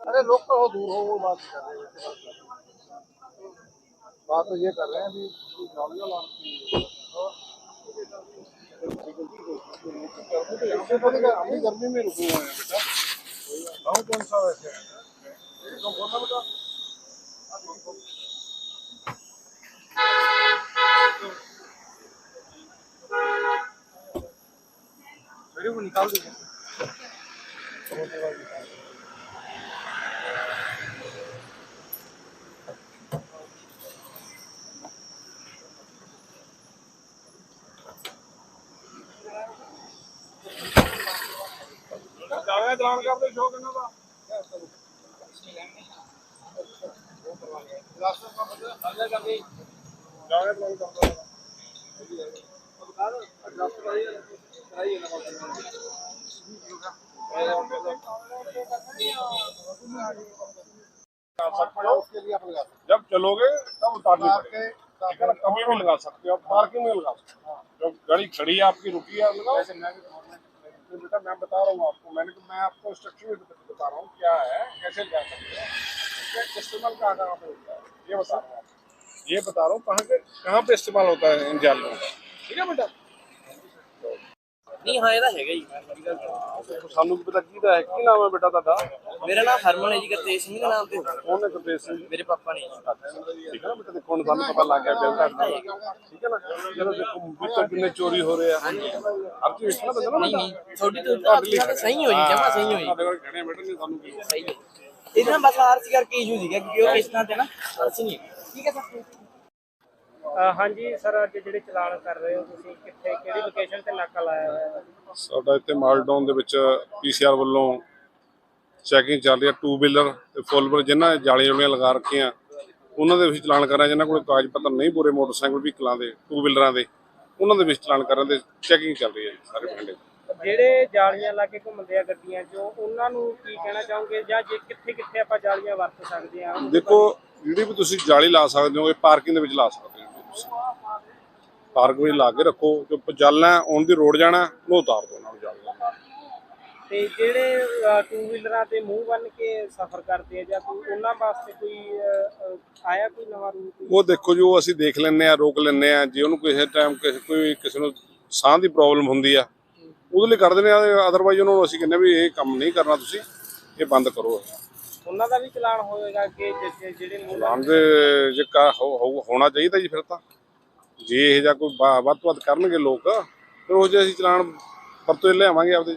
अरे लोकल हो दूर हो, वो बात कर रहे हैं बात तो ये कर रहे हैं अभी गर्मी में रुके हुए हैं, बेटा। कौन सा वैसे? तो बोलना बेटा वीडियो को निकाल दीजिए ਜਾਵੇ ਦਲਾਨ ਕਰਦੇ ਸ਼ੌਕ ਇਹਨਾਂ ਦਾ ਜਾਵੇ ਦਲਾਨ ਕਰਦੇ उसके लिए आप लगा सकते जब चलोगे तब उतारनी पड़ेगी। कभी भी लगा सकते हो पार्किंग में लगा सकते। हो जब गाड़ी खड़ी है आपकी रुकी है लगाओ मैं तो बेटा मैं बता रहा हूँ आपको। मैंने मैं आपको इंस्ट्रक्शन भी बता रहा हूँ क्या है कैसे जा सकते हो। इस्तेमाल कहाँ कहाँ पे होता है? ये बता रहा हूँ। ये बता रहा हूँ कहाँ पे कहाँ पे इस्तेमाल होता है इन जालों का? ਠੀਕ ਹੈ ਮੁੰਡਾ? ਨਹੀਂ ਹਾਂ ਇਹਦਾ ਹੈਗਾ ਜੀ। ਸਾਨੂੰ ਕੀ ਪਤਾ ਕੀ ਦਾ ਹੈ? ਕੀ ਨਾਮ ਹੈ ਬੇਟਾ ਤੁਹਾਡਾ? ਮੇਰਾ ਨਾਮ ਹਰਮਨ ਹੈ ਜੀ ਕਰਤੇ ਸਿੰਘ ਦੇ ਨਾਮ ਤੇ। ਉਹਨੇ ਕਰਤੇ ਸਿੰਘ ਮੇਰੇ ਪਾਪਾ ਨੇ ਠੀਕ ਹੈ ਨਾ ਬੇਟਾ ਦੇਖੋ ਹੁਣ ਸਾਨੂੰ ਪਤਾ ਲੱਗ ਗਿਆ ਬਿਲਕੁਲ ਠੀਕ ਹੈ ਨਾ? ਜਦੋਂ ਦੇਖੋ ਬੁੱਤਰ ਕਿੰਨੇ ਚੋਰੀ ਹੋ ਰਹੇ ਆ। ਹਾਂਜੀ। ਅਬ ਕੀ ਇਸ ਨਾ ਬਦਲਣਾ ਨਹੀਂ ਥੋੜੀ ਤੋਂ ਸਹੀ ਹੋ ਜੀ ਜਮਾ ਸਹੀ ਹੋ ਜੀ ਸਾਡੇ ਕੋਲ ਕਹਣੇ ਬੇਟਾ ਨੇ ਸਾਨੂੰ ਕੀ ਸਹੀ ਹੈ ਇਹਦਾ ਬਸ ਆਰਸੀ ਕਰਕੇ ਇਸ਼ੂ ਸੀਗਾ ਕਿਉਂਕਿ ਉਹ ਕਿਸ਼ਤਾਂ ਤੇ ਨਾ ਅਰਸੀ ਨਹੀਂ ਠੀਕ ਹੈ ਸਰ। ਹਾਂਜੀ ਸਰ ਅੱਜ ਜਿਹੜੇ ਚਲਾਨ ਕਰ ਰਹੇ ਹੋ ਤੁਸੀਂ ਕਿੱਥੇ ਕਿਹੜੀ ਲੋਕੇਸ਼ਨ ਤੇ ਨਾਕਾ ਲਾਇਆ ਹੋਇਆ ਹੈ? ਸਾਡਾ ਇੱਥੇ ਮਾਲਡਾਊਨ ਦੇ ਵਿੱਚ ਪੀਸੀਆਰ ਵੱਲੋਂ ਚੈਕਿੰਗ ਚੱਲ ਰਹੀ ਹੈ ਟੂ ਵੀਲਰ ਤੇ ਫੁੱਲ ਵੀਲਰ ਜਿਨ੍ਹਾਂ ਜਾਲੀਆਂ ਜੁਲੀਆਂ ਲਗਾ ਰੱਖੀਆਂ ਉਹਨਾਂ ਦੇ ਵਿੱਚ ਚਲਾਨ ਕਰ ਰਹੇ ਹਾਂ, ਜਿਨ੍ਹਾਂ ਕੋਲ ਕਾਗਜ਼ ਪੱਤਰ ਨਹੀਂ ਪੂਰੇ ਮੋਟਰਸਾਈਕਲ ਵਹੀਕਲਾਂ ਦੇ ਟੂ ਵੀਲਰਾਂ ਦੇ ਉਹਨਾਂ ਦੇ ਵਿੱਚ ਚਲਾਨ ਕਰਨ ਦੇ ਚੈਕਿੰਗ ਚੱਲ ਰਹੀ ਹੈ ਸਾਰੇ ਪਿੰਡੇ ਜਿਹੜੇ ਜਾਲੀਆਂ ਲਾ ਕੇ ਘੁੰਮਦੇ ਆ ਗੱਡੀਆਂ 'ਚ ਉਹਨਾਂ ਨੂੰ ਕੀ ਕਹਿਣਾ ਚਾਹੋਗੇ? ਜਾਂ ਜੇ ਕਿੱਥੇ ਕਿੱਥੇ ਆਪਾਂ ਜਾਲੀਆਂ ਵਰਤ ਸਕਦੇ ਆ ਦੇਖੋ ਜਿਹੜੀ ਵੀ ਤੁਸੀਂ ਜਾਲੀ ਲਾ ਸਕਦੇ ਹੋ ਇਹ ਪਾਰਕਿੰਗ ਦੇ ਵਿੱਚ ਲਾ ਸਕਦੇ ਹੋ ਤੁਸੀਂ ਪਾਰਕ ਵਿੱਚ ਲਾ ਕੇ ਰੱਖੋ ਜੋ ਚੱਲਣਾ ਔਨ ਦੀ ਰੋਡ ਜਾਣਾ ਉਹ ਉਤਾਰ ਦਿਓ ਨਾਲ ਜਾਲੀ ਤੇ ਜਿਹੜੇ ਟੂ ਵੀਲਰਾਂ ਤੇ ਮੂੰਹ ਬੰਨ ਕੇ ਸਫ਼ਰ ਕਰਦੇ ਆ ਜਾਂ ਕੋਈ ਉਹਨਾਂ ਵਾਸਤੇ ਕੋਈ ਆਇਆ ਕੋਈ ਨਵਾਂ ਰੂਲ ਉਹ ਦੇਖੋ ਜੋ ਅਸੀਂ ਦੇਖ ਲੈਂਦੇ ਆ ਰੋਕ ਲੈਂਦੇ ਆ ਜੇ ਉਹਨੂੰ ਕਿਸੇ ਟਾਈਮ ਕਿਸੇ ਕੋਈ ਕਿਸੇ ਨੂੰ ਸਾਹ ਦੀ ਪ੍ਰੋਬਲਮ ਹੁੰਦੀ ਆ ਉਹਦੇ ਲਈ ਕਰ ਦਿੰਦੇ ਆ ਅਦਰਵਾਈਜ਼ ਉਹਨਾਂ ਨੂੰ ਅਸੀਂ ਕਹਿੰਦੇ ਵੀ ਇਹ ਕੰਮ ਨਹੀਂ ਕਰਨਾ ਤੁਸੀਂ ਇਹ ਬੰਦ ਕਰੋ। ਉਹਨਾਂ ਦਾ ਵੀ ਚਲਾਨ ਹੋਏਗਾ ਕਿ ਜਿ- ਜਿਹੜੇ ਮੂੰਹ ਚਲਾਨ ਦੇ ਜੇ ਕਾ ਹੋ- ਹੋ- ਹੋਣਾ ਚਾਹੀਦਾ ਜੀ ਫਿਰ ਤਾਂ। ਜੇ ਇਹ ਜਾਂ ਕੋਈ ਵਾ- ਵੱਧ ਤੋਂ ਵੱਧ ਕਰਨਗੇ ਲੋਕ, ਫਿਰ ਉਹ ਜੇ ਅਸੀਂ ਚਲਾਨ ਵਰਤੋਂ ਲਿਆਵਾਂਗੇ ਆਪਦੇ।